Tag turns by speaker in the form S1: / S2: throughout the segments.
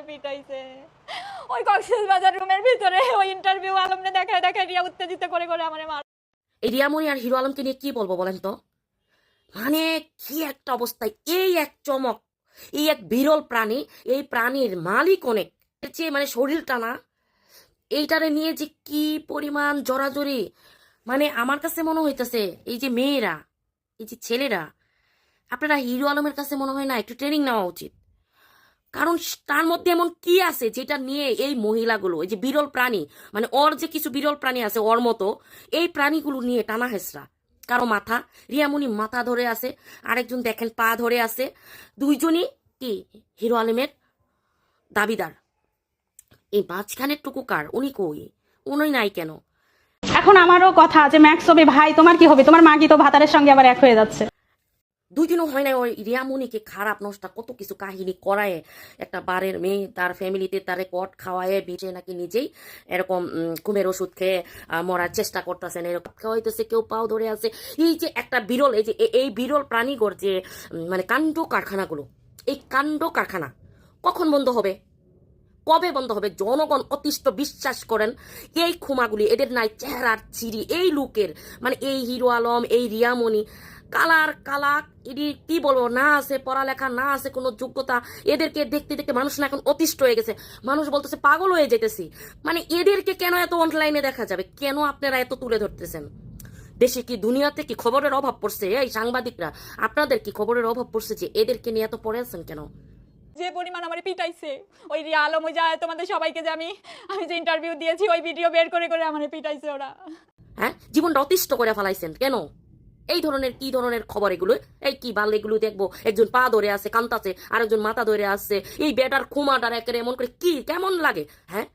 S1: আমারে পিটাইছে। ওই কক্সেস বাজার রুমের ভিতরে ওই ইন্টারভিউ আলমনে দেখায় দেখায় রিয়া উত্তেজিত করে করে আমারে মার
S2: এই রিয়ামণি আর হিরো আলমকে নিয়ে কি বলব বলেন তো? মানে কি একটা অবস্থায় এই এক চমক, এই এক বিরল প্রাণী, এই প্রাণীর মালিক অনেক। চেয়ে মানে শরীরটা না, এইটারে নিয়ে যে কি পরিমাণ জড়াজড়ি মানে আমার কাছে মনে হইতেছে, এই যে মেয়েরা, এই যে ছেলেরা, আপনারা হিরো আলমের কাছে মনে হয় না, একটু ট্রেনিং নেওয়া উচিত। কারণ তার মধ্যে এমন কি আছে যেটা নিয়ে এই মহিলাগুলো, এই যে বিরল প্রাণী মানে ওর যে কিছু বিরল প্রাণী আছে, ওর মতো, এই প্রাণীগুলো নিয়ে টানা হেসরা কারও মাথা, রিয়ামণি মাথা ধরে আছে, আরেকজন দেখেন পা ধরে আছে, দুইজনই কি, হিরো আলমের দাবিদার। এই মাঝখানের টুকু কার? উনি কই? উনি নাই কেন?
S3: এখন আমারও কথা যে ম্যাক্স হবে ভাই, তোমার কি হবে? তোমার মা কি তো ভাতারের সঙ্গে আবার এক হয়ে যাচ্ছে।
S2: দুই দিনও হয় না ওই রিয়ামণিকে খারাপ নষ্টা, কত কিছু কাহিনী করায়। একটা বারের মেয়ে, তার ফ্যামিলিতে তারে কট খাওয়ায়, বেঁচে নাকি নিজেই এরকম কুমের ওষুধ খেয়ে মরার চেষ্টা করতেছেন, এরকম। খাওয়াইতেছে কেউ পাও ধরে আছে। এই যে একটা বিরল, এই যে এই বিরল প্রাণীগর যে মানে কাণ্ড কারখানাগুলো, এই কাণ্ড কারখানা কখন বন্ধ হবে? কবে বন্ধ হবে? জনগণ অতিষ্ঠ বিশ্বাস করেন, এই খুমাগুলি, এদের নাই চেহারার চিরি, এই লুকের মানে এই হিরো আলম, এই রিয়ামণি কালার কালাক এটি কি বলব না আছে পড়ালেখা না আছে কোনো যোগ্যতা এদেরকে দেখতে দেখতে মানুষ না এখন অতিষ্ঠ হয়ে গেছে। মানুষ বলতেছে পাগল হয়ে যেতেছি। মানে এদেরকে কেন এত অনলাইনে দেখা যাবে? কেন আপনারা এত তুলে ধরতেছেন? দেশে কি দুনিয়াতে কি খবরের অভাব পড়ছে? এই সাংবাদিকরা আপনাদের কি খবরের অভাব পড়ছে যে এদেরকে নিয়ে এত পড়ে আছেন কেন?
S1: যে পরিমাণ আমারে পিটাইছে ওই রিয়া আলম তোমাদের সবাইকে যে আমি আমি যে ইন্টারভিউ দিয়েছি ওই ভিডিও বের করে করে আমারে পিটাইছে ওরা।
S2: হ্যাঁ? জীবনটা অতিষ্ঠ করে ফেলাইছেন কেন? এই ধরনের কি ধরনের খবর এগুলো? এই কি বাল এগুলো দেখব? একজন পা ধরে আছে কান্তাছে আরেকজন মাথা ধরে আছে। এই বেটার খুমাটার একের এমন করে কি, কেমন লাগে হ্যাঁ?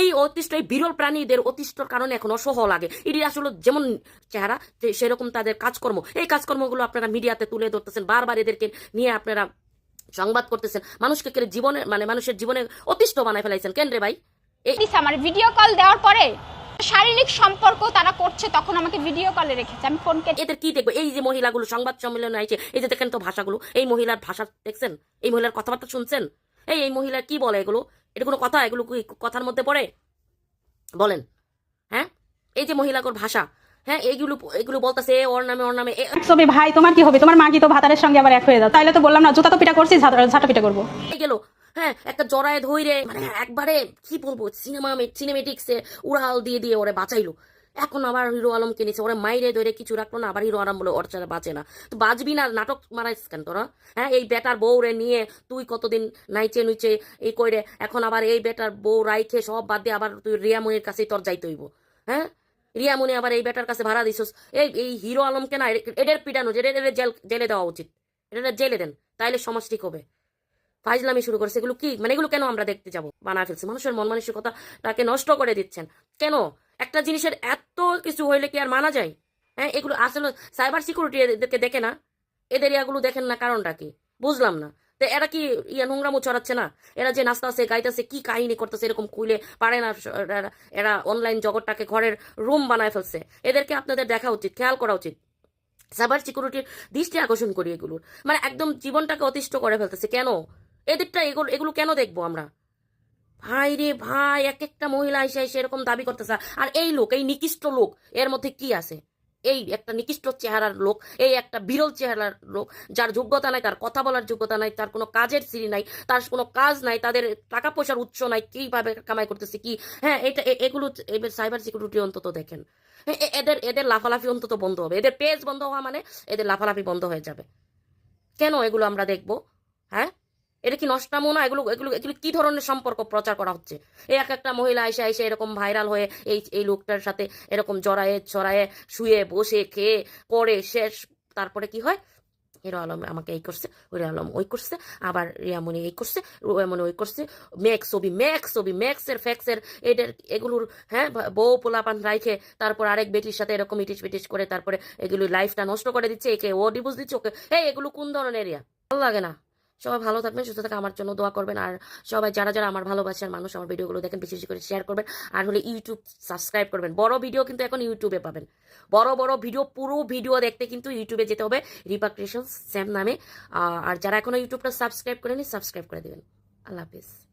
S2: এই অতিষ্ঠ, এই বিরল প্রাণীদের অতিষ্ঠর কারণে এখন অসহ লাগে। এটি আসলে যেমন চেহারা সেরকম তাদের কাজকর্ম। এই কাজকর্মগুলো আপনারা মিডিয়াতে তুলে ধরতেছেন, বারবার এদেরকে নিয়ে আপনারা সংবাদ করতেছেন। মানুষকে জীবনে মানে মানুষের জীবনে অতিষ্ঠ বানায় ফেলাইছেন। কেন রে ভাই?
S4: আমার ভিডিও কল দেওয়ার পরে শারীরিক সম্পর্ক তারা করছে তখন আমাকে ভিডিও কলে রেখেছে। আমি ফোন কেটে
S2: এদের কি দেখব? এই যে মহিলাগুলো সংবাদ সম্মেলনে আছে এই যে দেখেন তো ভাষাগুলো। এই মহিলার ভাষা দেখছেন? এই মহিলার কথাবার্তা শুনছেন? এই এই মহিলা কি বলে এগুলো? এটা কোনো কথা? এগুলো কি কথার মধ্যে পড়ে? বলেন। হ্যাঁ? এই যে মহিলাগুলোর ভাষা। হ্যাঁ এইগুলো এগুলো বলতেছে ওর নামে ওর নামে এ-
S3: ম্যাক্স ভাই তোমার কি হবে? তোমার মা কি তো ভাতারের সঙ্গে আবার এক হয়ে যাও তাইলে তো বললাম না জুতা তো পিটা করছি ঝাঁটা পিটা করব।
S2: এই গেল। হ্যাঁ একটা জড়ায় ধইরে মানে একবারে, কি বলব সিনেমা সিনেমেটিক্সে উড়াল দিয়ে দিয়ে ওরে বাঁচাইলো। এখন আবার হিরো আলমকে নিছে, ওরা মাইরে ধরে কিছু রাখল না, আবার হিরো আলম বলে ওর ছাড়া বাঁচে না। তো বাঁচবি না, নাটক মারাইস কেন তোরা? হ্যাঁ এই বেটার বউরে নিয়ে তুই কতদিন নাইচে নুইচে এই কইরে, এখন আবার এই বেটার বউ রাইখে সব বাদ দিয়ে আবার তুই রিয়ামনির কাছেই তোর যাইতে হইব। হ্যাঁ? রিয়ামনি আবার এই বেটার কাছে ভাড়া দিছস। এই এই হিরো আলমকে না এদের পিটানো এদের জেল, জেলে দেওয়া উচিত। এটা জেলে দেন, তাইলে সমাজ ঠিক হবে। ফাইজলামি শুরু করেছে। এগুলো কি? মানে এগুলো কেন আমরা দেখতে যাব? বানা ফেলছে। মানুষের মন মানসিকতাটাকে নষ্ট করে দিচ্ছেন। কেন? একটা জিনিসের এত কিছু হইলে কি আর মানা যায়? হ্যাঁ এগুলো আসলে সাইবার সিকিউরিটি এদেরকে দেখে না। এদের ইয়াগুলো দেখেন না কারণটা কি? বুঝলাম না। তো এরা কি ইয়া নোংরামো ছড়াচ্ছে না? এরা যে নাচতাছে, গাইতেছে, কি কাহিনী করতেছে এরকম খুলে পারে না এরা অনলাইন জগৎটাকে ঘরের রুম বানায় ফেলছে। এদেরকে আপনাদের দেখা উচিত, খেয়াল করা উচিত। সাইবার সিকিউরিটির দৃষ্টি আকর্ষণ করি এগুলোর। মানে একদম জীবনটাকে অতিষ্ঠ করে ফেলতেছে। কেন? এদেরটা এগুলো এগুলো কেন দেখব আমরা? ভাই রে ভাই এক একটা মহিলা এসে এসে এরকম দাবি করতেছে। আর এই লোক এই নিকৃষ্ট লোক এর মধ্যে কি আছে? এই একটা নিকৃষ্ট চেহারার লোক এই একটা বিরল চেহারার লোক যার যোগ্যতা নাই তার কথা বলার যোগ্যতা নাই তার কোনো কাজের সিঁড়ি নাই তার কোনো কাজ নাই তাদের টাকা পয়সার উৎস নাই কীভাবে কামাই করতেছে কি? হ্যাঁ এটা এগুলো এবার সাইবার সিকিউরিটি অন্তত দেখেন। হ্যাঁ, এদের এদের লাফালাফি অন্তত বন্ধ হবে। এদের পেজ বন্ধ হওয়া মানে এদের লাফালাফি বন্ধ হয়ে যাবে। কেন এগুলো আমরা দেখব? হ্যাঁ? এটা কি নষ্টামো না এগুলো এগুলো এগুলো কি ধরনের সম্পর্ক প্রচার করা হচ্ছে? এই এক একটা মহিলা এসে এসে এরকম ভাইরাল হয়ে এই এই লোকটার সাথে এরকম জড়ায়ে, ছড়ায়ে, শুয়ে, বসে, খেয়ে পরে শেষ, তারপরে কি হয়? হিরো আলম আমাকে এই করছে হিরো আলম ওই করছে, আবার রিয়ামনি এই করছে রিয়ামনি ওই করছে ম্যাক্স ছবি ম্যাক্স ছবি ম্যাক্সের ফ্যাক্সের এদের এগুলোর হ্যাঁ বউ পোলাপান রাইখে, তারপর আরেক বেটির সাথে এরকম ইটিস পিটিস করে, তারপরে এগুলো লাইফটা নষ্ট করে দিচ্ছে, একে ও ডিভোর্স দিচ্ছে, ওকে, এই এগুলো কোন ধরনের এরিয়া ভালো লাগে না। সবাই ভালো থাকবেন, সুস্থ থাকা আমার জন্য দোয়া করবেন। আর সবাই যারা যারা আমার ভালোবাসার মানুষ, আমার ভিডিওগুলো দেখেন, বেশি বেশি করে শেয়ার করবেন। আর হলে ইউটিউব সাবস্ক্রাইব করবেন। বড় ভিডিও কিন্তু এখন ইউটিউবে পাবেন। বড় বড় ভিডিও পুরো ভিডিও দেখতে কিন্তু ইউটিউবে যেতে হবে। রিপা ক্রিয়েশন স্যাম নামে। আর যারা এখনও ইউটিউবটা সাবস্ক্রাইব করেনি সাবস্ক্রাইব করে দেবেন। আল্লাহ হাফিজ।